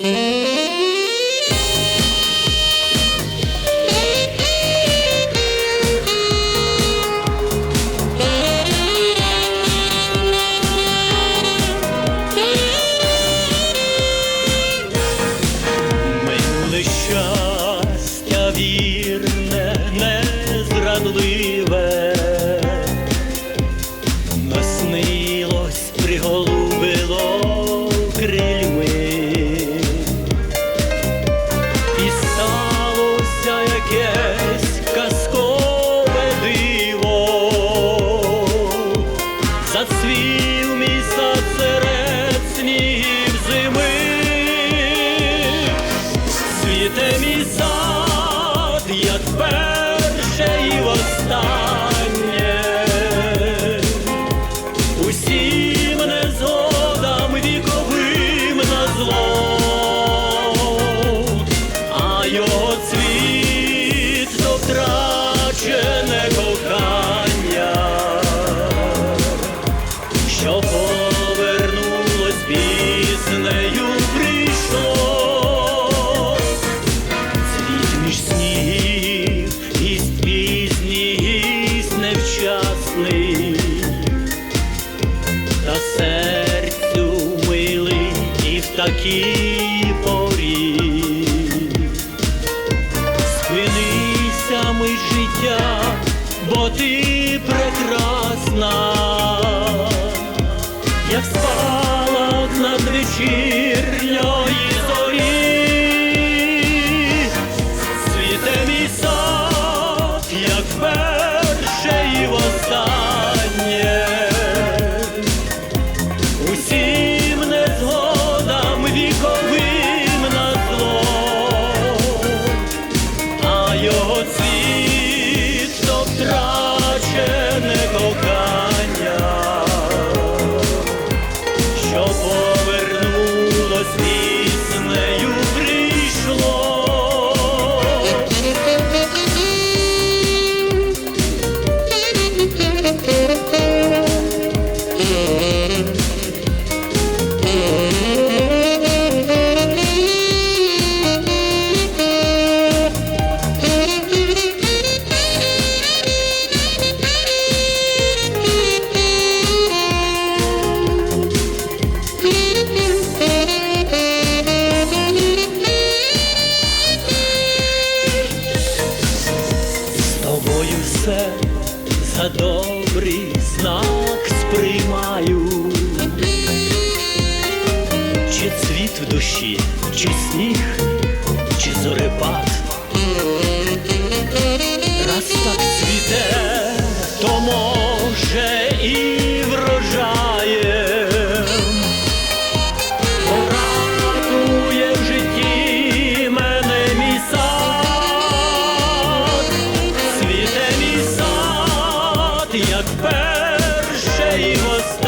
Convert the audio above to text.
Минуле щастя вірне, незрадливе, наснилось, приголубило крильми, сад, як перше і востаннє, усім незгодам серцю милий і в такій порі. Спинися ми життя, бо ти прекрасна, як спалах надвечірньої за добрий знак сприймаю, чи цвіт в душі, чи сніг, чи зорепад. e você.